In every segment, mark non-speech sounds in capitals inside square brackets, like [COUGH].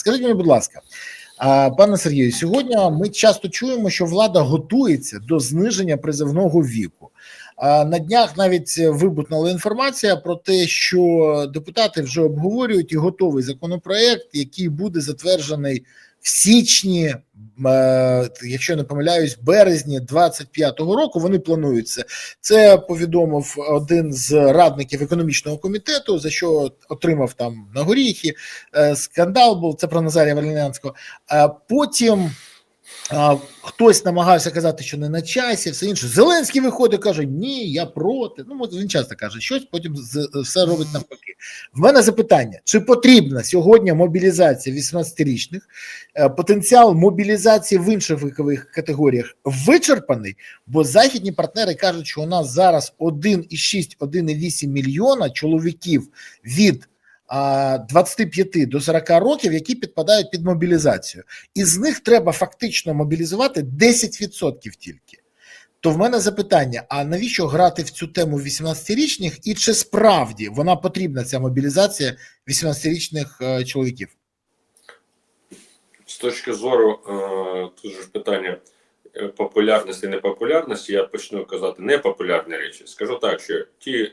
Скажіть мені, будь ласка, пане Сергію, сьогодні ми часто чуємо, що влада готується до зниження призивного віку. На днях навіть вибухнула інформація про те, що депутати вже обговорюють і готовий законопроект, який буде затверджений в січні, е, якщо не помиляюсь, березні 25-го року. Вони планують це. Повідомив один з радників економічного комітету, за що отримав там на горіхи. Е, Скандал був це про Назарія Валінянського. А потім хтось намагався казати, що не на часі, все інше. Зеленський виходить, каже: Ні, я проти. Ну, він часто каже щось, потім все робить навпаки. В мене запитання: чи потрібна сьогодні мобілізація 18-річних? Е, Потенціал мобілізації в інших вікових категоріях вичерпаний, бо західні партнери кажуть, що у нас зараз 1,6-1,8 мільйона чоловіків від 25 до 40 років, які підпадають під мобілізацію. Із них треба фактично мобілізувати 10% тільки. То в мене запитання: а навіщо грати в цю тему 18-річних, і чи справді вона потрібна ця мобілізація 18-річних е, чоловіків? З точки зору е, тут же питання е, популярності і непопулярності, я почну казати непопулярні речі. Скажу так, що ті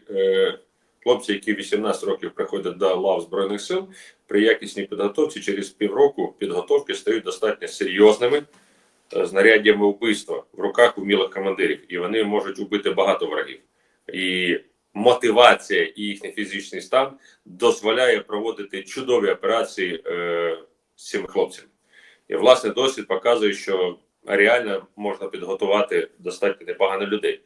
хлопці, які 18 років приходять до лав Збройних сил, при якісній підготовці через півроку підготовки стають достатньо серйозними е, знаряддями вбивства в руках умілих командирів, і вони можуть убити багато врагів. І мотивація і їхній фізичний стан дозволяє проводити чудові операції е, з цими хлопцями. І власне досвід показує, що реально можна підготувати достатньо непогано людей.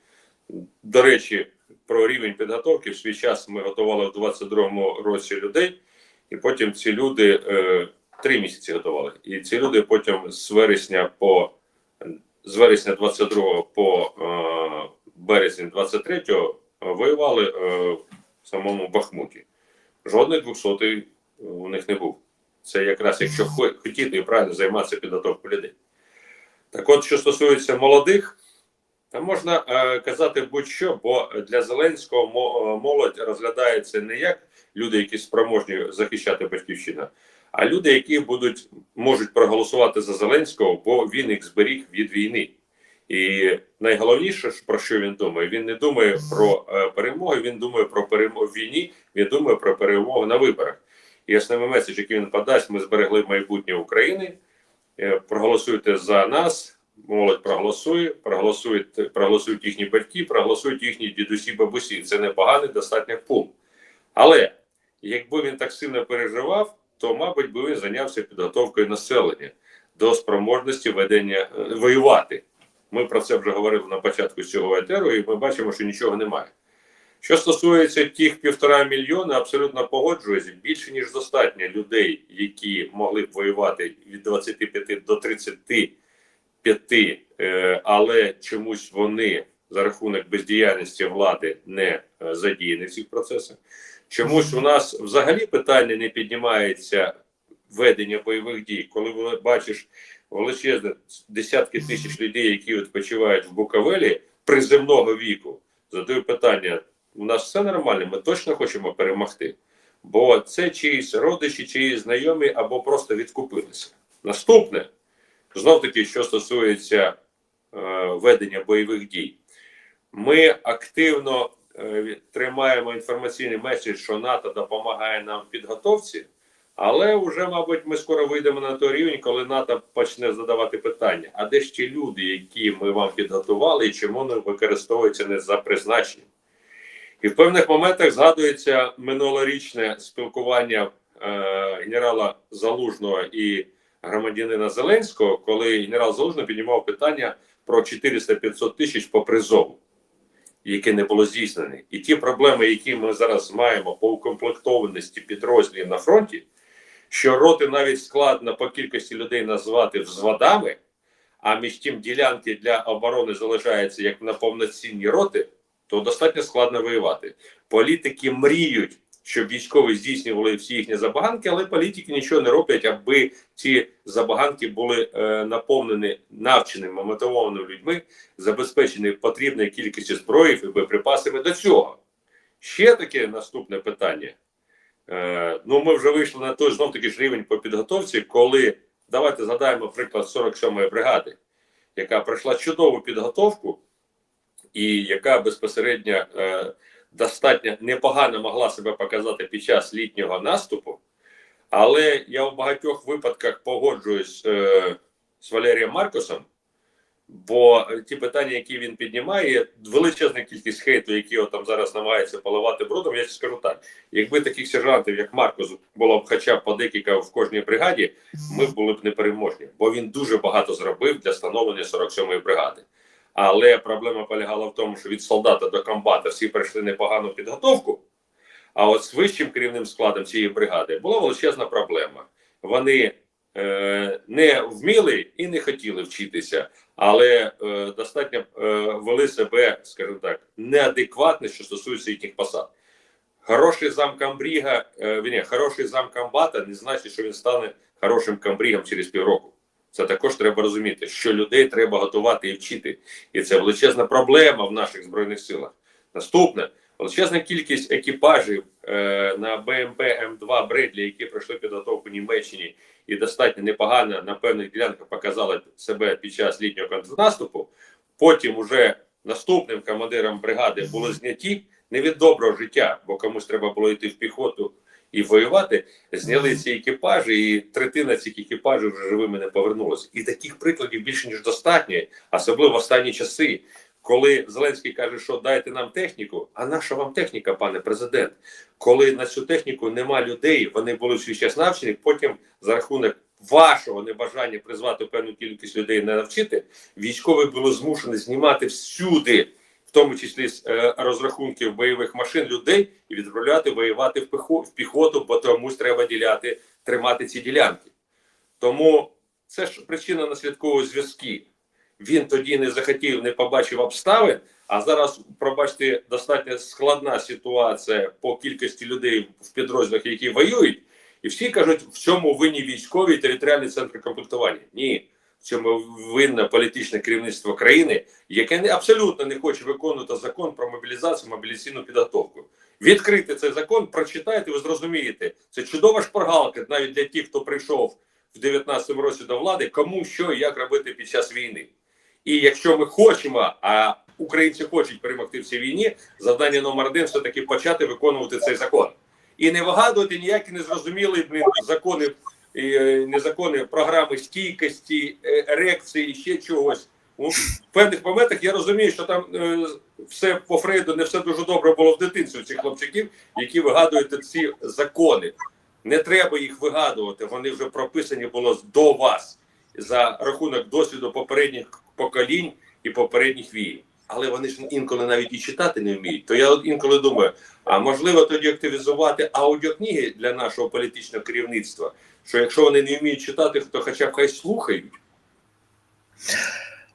До речі, про рівень підготовки в свій час ми готували в 22-му році людей, і потім ці люди е, три місяці готували. І ці люди потім з вересня по з вересня 22 по е, березень 23 воювали е, в самому Бахмуті. Жодний 200 у них не був. Це якраз якщо хотіти правильно займатися підготовкою людей. Так от, що стосується молодих, там можна е, казати будь-що, бо для Зеленського е, молодь розглядається не як люди, які спроможні захищати батьківщину, а люди, які будуть можуть проголосувати за Зеленського, бо він їх зберіг від війни. І найголовніше, про що він думає, він не думає про е, перемоги, він думає про перемогу в війні, він думає про перемогу на виборах. І основний меседж, який він подасть, ми зберегли майбутнє України. Проголосуйте за нас, молодь проголосує, проголосують, проголосують їхні батьки, проголосують їхні дідусі, бабусі. Це непоганий достатньо пункт. Але якби він так сильно переживав, то, мабуть, би він зайнявся підготовкою населення до спроможності ведення е, воювати. Ми про це вже говорили на початку цього етеру, і ми бачимо, що нічого немає. Що стосується тих півтора мільйона, абсолютно погоджуюсь, більше ніж достатньо людей, які могли б воювати від 25 до 35, е, але чомусь вони за рахунок бездіяльності влади не е, задіяні в цих процесах. Чомусь у нас взагалі питання не піднімається ведення бойових дій, коли бачиш величезне десятки тисяч людей, які відпочивають в Буковелі приземного віку, задаю питання: у нас все нормально, ми точно хочемо перемогти. Бо це чиїсь родичі, чиїсь знайомі або просто відкупилися. Наступне, знов таки, що стосується е, ведення бойових дій, ми активно е, тримаємо інформаційний меседж, що НАТО допомагає нам в підготовці. Але вже, мабуть, ми скоро вийдемо на той рівень, коли НАТО почне задавати питання: а де ж ті люди, які ми вам підготували, і чому вони використовуються не за призначенням? І в певних моментах згадується минулорічне спілкування е, генерала Залужного і громадянина Зеленського, коли генерал Залужний піднімав питання про 400-500 тисяч по призову, яке не було здійснене. І ті проблеми, які ми зараз маємо по укомплектованості підрозділів на фронті, що роти навіть складно по кількості людей назвати взводами, а між тим ділянки для оборони залишаються як на повноцінні роти, то достатньо складно воювати. Політики мріють, щоб військові здійснювали всі їхні забаганки, але політики нічого не роблять, аби ці забаганки були е, наповнені навченими, мотивованими людьми, забезпечені потрібною кількістю зброї і боєприпасами до цього. Ще таке наступне питання. Е, ну, ми вже вийшли на той знов таки ж рівень по підготовці, коли давайте згадаємо приклад 47-ї бригади, яка пройшла чудову підготовку, і яка безпосередньо е, достатньо непогано могла себе показати під час літнього наступу. Але я у багатьох випадках погоджуюсь е, з Валерієм Маркосом, бо ті питання, які він піднімає, величезна кількість хейту, які там зараз намагається поливати брудом, я скажу так: якби таких сержантів, як Маркос, було б хоча б по декілька в кожній бригаді, ми були б непереможні, бо він дуже багато зробив для становлення 47-ї бригади. Але проблема полягала в тому, що від солдата до комбата всі пройшли непогану підготовку. А от з вищим керівним складом цієї бригади була величезна проблема. Вони е, не вміли і не хотіли вчитися, але е, достатньо е, вели себе, скажімо так, неадекватно, що стосується їхніх посад. Хороший замкамбріга, е, вірні, хороший замкомбата не значить, що він стане хорошим камбрігом через півроку. Це також треба розуміти, що людей треба готувати і вчити. І це величезна проблема в наших збройних силах. Наступне величезна кількість екіпажів е, на БМП М2 Бредлі, які пройшли підготовку в Німеччині і достатньо непогано на певних ділянках показали себе під час літнього контрнаступу. Потім уже наступним командиром бригади були зняті не від доброго життя, бо комусь треба було йти в піхоту і воювати. Зняли ці екіпажі, і третина цих екіпажів вже живими не повернулася. І таких прикладів більше ніж достатньо, особливо в останні часи. Коли Зеленський каже, що дайте нам техніку, а наша вам техніка, пане президент? Коли на цю техніку нема людей, вони були свій час навчені, потім за рахунок вашого небажання призвати певну кількість людей не навчити, військові були змушені знімати всюди, тому числі з е, розрахунків бойових машин людей, і відправляти воювати в, піхо, в піхоту, бо комусь треба діляти, тримати ці ділянки. Тому це ж причина наслідкової зв'язки. Він тоді не захотів, не побачив обставин. А зараз, пробачте, достатньо складна ситуація по кількості людей в підрозділах, які воюють, і всі кажуть, в чому винні військові територіальні центри комплектування. Ні, цьому винне політичне керівництво країни, яке не абсолютно не хоче виконувати закон про мобілізацію, мобілізаційну підготовку. Відкрити цей закон, прочитайте, ви зрозумієте. Це чудова шпаргалка навіть для тих, хто прийшов в 19-му році до влади, кому що і як робити під час війни. І якщо ми хочемо, а українці хочуть перемогти в цій війні, завдання номер один все таки почати виконувати цей закон і не вигадувати ніякі незрозумілі закони, незаконні програми стійкості, е, ерекції ще чогось. У певних моментах я розумію, що там е, все по Фрейду не все дуже добре було в дитинстві цих хлопчиків, які вигадують ці закони. Не треба їх вигадувати, вони вже прописані було до вас за рахунок досвіду попередніх поколінь і попередніх війн. Але вони ж інколи навіть і читати не вміють. То я от інколи думаю, а можливо тоді активізувати аудіокниги для нашого політичного керівництва. Що якщо вони не вміють читати, то хоча б хай слухають.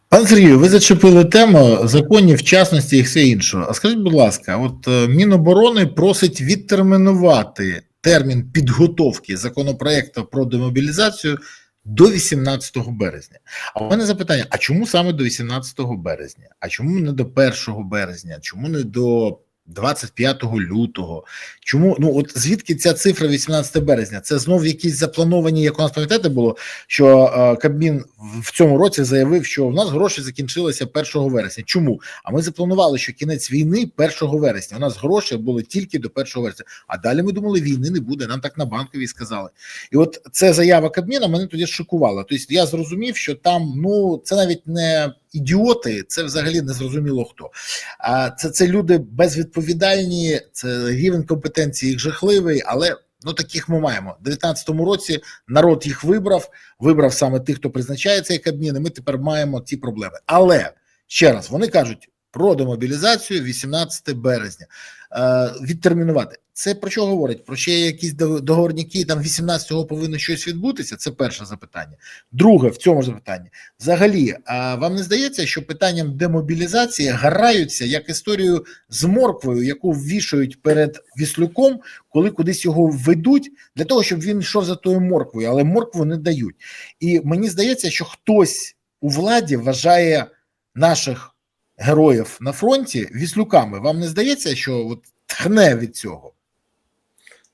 Пане Сергію, ви зачепили тему законів, вчасності і все інше. А скажіть, будь ласка, от е, Міноборони просить відтермінувати термін підготовки законопроекту про демобілізацію до 18 березня. А у мене запитання: а чому саме до 18 березня? А чому не до 1 березня? Чому не до 25 лютого? Чому ну от звідки ця цифра 18 березня? Це знов якісь заплановані, як у нас пам'ятаєте, було що е, Кабмін в цьому році заявив, що в нас гроші закінчилися 1 вересня. Чому? А ми запланували, що кінець війни 1 вересня. У нас гроші були тільки до 1 вересня. А далі ми думали, війни не буде. Нам так на банковій сказали. І от це заява Кабміна мене тоді шокувала. Тобто я зрозумів, що там ну це навіть не ідіоти, це взагалі не зрозуміло хто. А це, це люди безвідповідальні, це рівень компетенції їх жахливий, але. Ну, таких ми маємо. У 19-му році народ їх вибрав, вибрав саме тих, хто призначає цей кабмін, і ми тепер маємо ці проблеми. Але ще раз вони кажуть про демобілізацію 18 березня. Е, відтермінувати. Це про що говорить? Про ще якісь до- договорняки, там 18-го повинно щось відбутися? Це перше запитання. Друге, в цьому запитанні. Взагалі, а вам не здається, що питанням демобілізації гараються як історію з морквою, яку ввішують перед віслюком, коли кудись його ведуть, для того, щоб він йшов за тою морквою, але моркву не дають. І мені здається, що хтось у владі вважає наших героїв на фронті віслюками. Вам не здається, що от тхне від цього?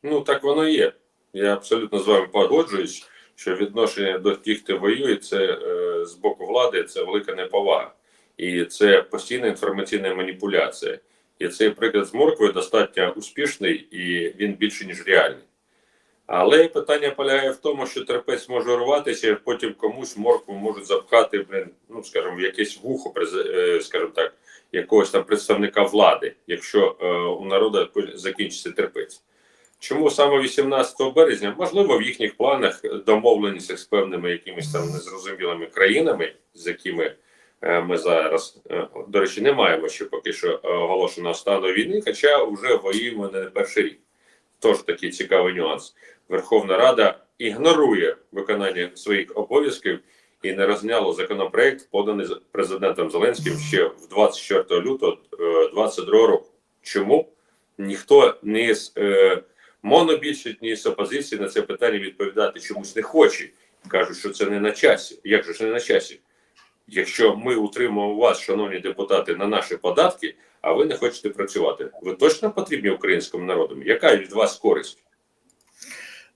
Ну так воно є. Я абсолютно з вами погоджуюсь, що відношення до тих, хто воює, це е, з боку влади це велика неповага. І це постійна інформаційна маніпуляція. І цей приклад з морквою достатньо успішний і він більше, ніж реальний. Але питання полягає в тому, що терпець може рватися, і потім комусь моркву можуть запхати, блин, ну скажімо, в якесь вухо, е, скажімо так, якогось там представника влади, якщо е, у народу закінчиться терпець. Чому саме 18 березня? Можливо, в їхніх планах домовленість з певними якимись там незрозумілими країнами, з якими е, ми зараз, е, до речі, не маємо ще поки що оголошеного стану війни, хоча вже воюємо не перший рік. Тож такий цікавий нюанс. Верховна Рада ігнорує виконання своїх обов'язків і не розняла законопроект, поданий президентом Зеленським ще в 24 лютого 2022 року. Чому ніхто не з е, монобільшість, ні з опозиції на це питання відповідати чомусь не хоче? Кажуть, що це не на часі. Як же ж не на часі? Якщо ми утримуємо вас, шановні депутати, на наші податки, а ви не хочете працювати, ви точно потрібні українському народу? Яка від вас користь?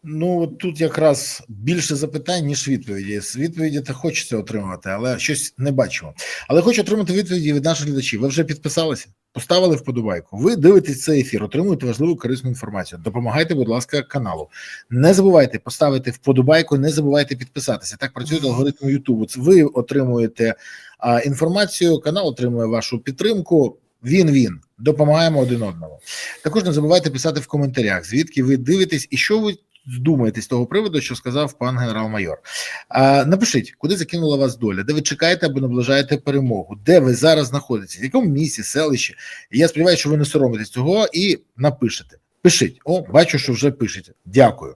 Ну тут якраз більше запитань, ніж відповіді. З відповіді та хочеться отримати, але щось не бачимо. Але хочу отримати відповіді від наших глядачів. Ви вже підписалися, поставили вподобайку. Ви дивитесь цей ефір, отримуєте важливу корисну інформацію. Допомагайте, будь ласка, каналу. Не забувайте поставити вподобайку, не забувайте підписатися. Так працює алгоритм Ютубу. Ви отримуєте а, інформацію, канал отримує вашу підтримку. Він він допомагаємо один одному. Також не забувайте писати в коментарях, звідки ви дивитесь і що ви здумаєте з того приводу, що сказав пан генерал-майор. Напишіть, куди закинула вас доля, де ви чекаєте або наближаєте перемогу, де ви зараз знаходитесь, в якому місці, селищі. Я сподіваюся, що ви не соромитесь цього і напишете. Пишіть, о, бачу, що вже пишете. Дякую.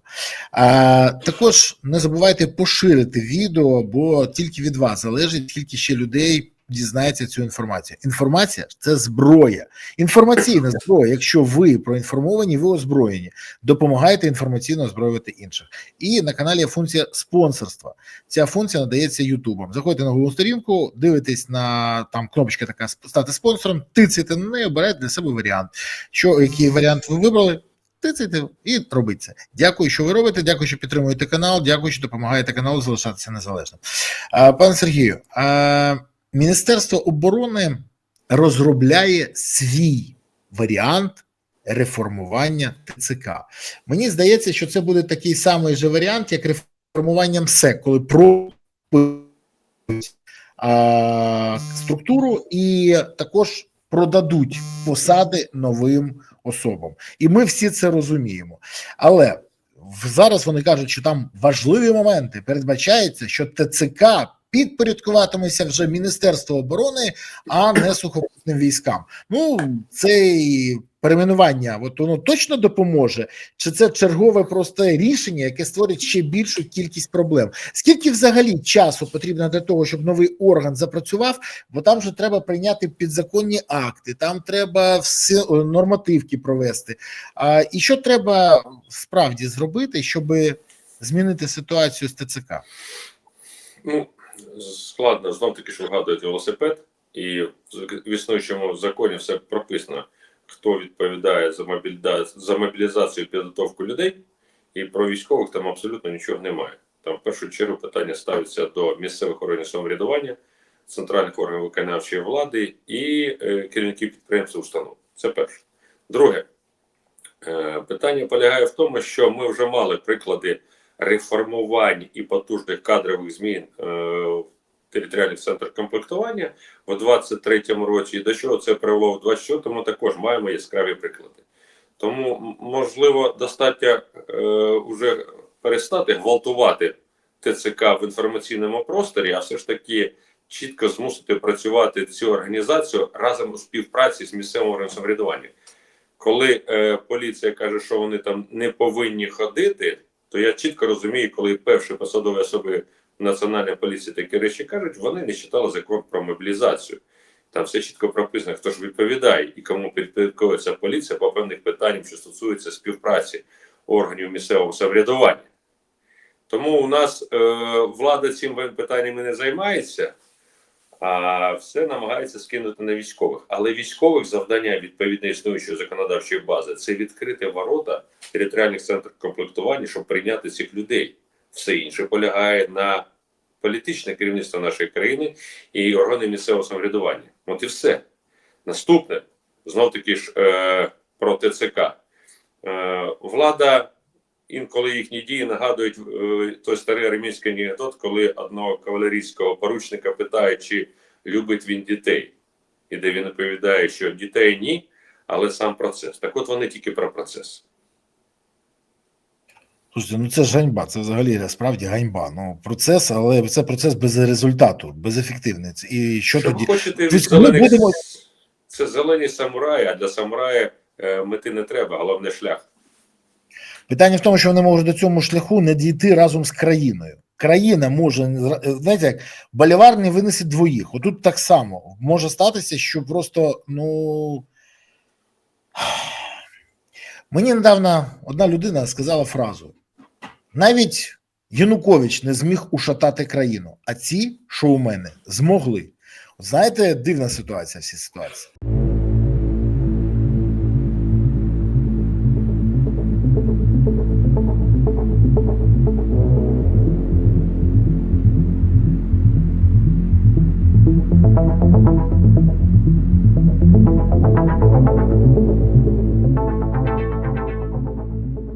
А, також не забувайте поширити відео, бо тільки від вас залежить, скільки ще людей дізнається цю інформацію. Інформація це зброя, інформаційна [CLEARS THROAT] зброя. Якщо ви проінформовані, ви озброєні. Допомагайте інформаційно озброювати інших. І на каналі є функція спонсорства. Ця функція надається Ютубом. Заходите на головну сторінку, дивитесь на там кнопочка така стати спонсором, тицяйте на неї, обирайте для себе варіант. Що який варіант ви вибрали? Тицяйте і робіть це. Дякую, що ви робите. Дякую, що підтримуєте канал. Дякую, що допомагаєте каналу залишатися незалежним. Пане Сергію, Міністерство оборони розробляє свій варіант реформування ТЦК. Мені здається, що це буде такий самий же варіант, як реформування МСЕК, коли про структуру і також продадуть посади новим особам. І ми всі це розуміємо. Але зараз вони кажуть, що там важливі моменти передбачається, що ТЦК підпорядкуватиметься вже Міністерство оборони, а не сухопутним військам. Ну цей перейменування, от воно точно допоможе, чи це чергове просте рішення, яке створить ще більшу кількість проблем? Скільки взагалі часу потрібно для того, щоб новий орган запрацював? Бо там же треба прийняти підзаконні акти, там треба всі е, нормативки провести. А і що треба справді зробити, щоб змінити ситуацію з ТЦК? Ну, складно знов таки, що вгадують велосипед, і в існуючому законі все прописано, хто відповідає за, мобільда... за мобілізацію і підготовку людей, і про військових там абсолютно нічого немає. Там в першу чергу питання ставиться до місцевих органів самоврядування, центральних органів виконавчої влади і е, керівників підприємств установ. Це перше. Друге, е, питання полягає в тому, що ми вже мали приклади реформувань і потужних кадрових змін е, в територіальних центрах комплектування у 23-му році, і до чого це привело в 24-му, також маємо яскраві приклади. Тому, можливо, достатньо е, вже перестати гвалтувати ТЦК в інформаційному просторі, а все ж таки чітко змусити працювати цю організацію разом у співпраці з місцевим органом самоврядування. Коли е, поліція каже, що вони там не повинні ходити, то я чітко розумію, коли перші посадові особи Національної поліції такі речі кажуть, вони не читали закон про мобілізацію. Там все чітко прописано, хто ж відповідає і кому підпорядковується поліція по певних питаннях, що стосуються співпраці органів місцевого самоврядування. Тому у нас е, влада цим питаннями не займається, а все намагається скинути на військових. Але військових завдання відповідно існуючої законодавчої бази це відкрити ворота територіальних центрів комплектування, щоб прийняти цих людей. Все інше полягає на політичне керівництво нашої країни і органи місцевого самоврядування. От і все. Наступне знов таки ж е, про ТЦК. Е, влада інколи їхні дії нагадують е, той старий армійський анекдот, коли одного кавалерійського поручника питають, чи любить він дітей, і де він відповідає, що дітей ні, але сам процес. Так от вони тільки про процес. Слушайте, ну це ж ганьба, це взагалі справді ганьба. Ну процес, але це процес без результату, безефективний. Це- І що, Що тоді? хочете від Тобто зелених... будемо- Це зелені самураї, а для самурая е, мети не треба, головне шлях. Питання в тому, що вони можуть до цього шляху не дійти разом з країною. Країна може знаєте, як болівар не винесе двоїх. Отут так само може статися, що просто ну [SIGHS] мені недавно одна людина сказала фразу: навіть Янукович не зміг ушатати країну, а ці шоумени змогли. Знаєте, дивна ситуація в цій ситуації.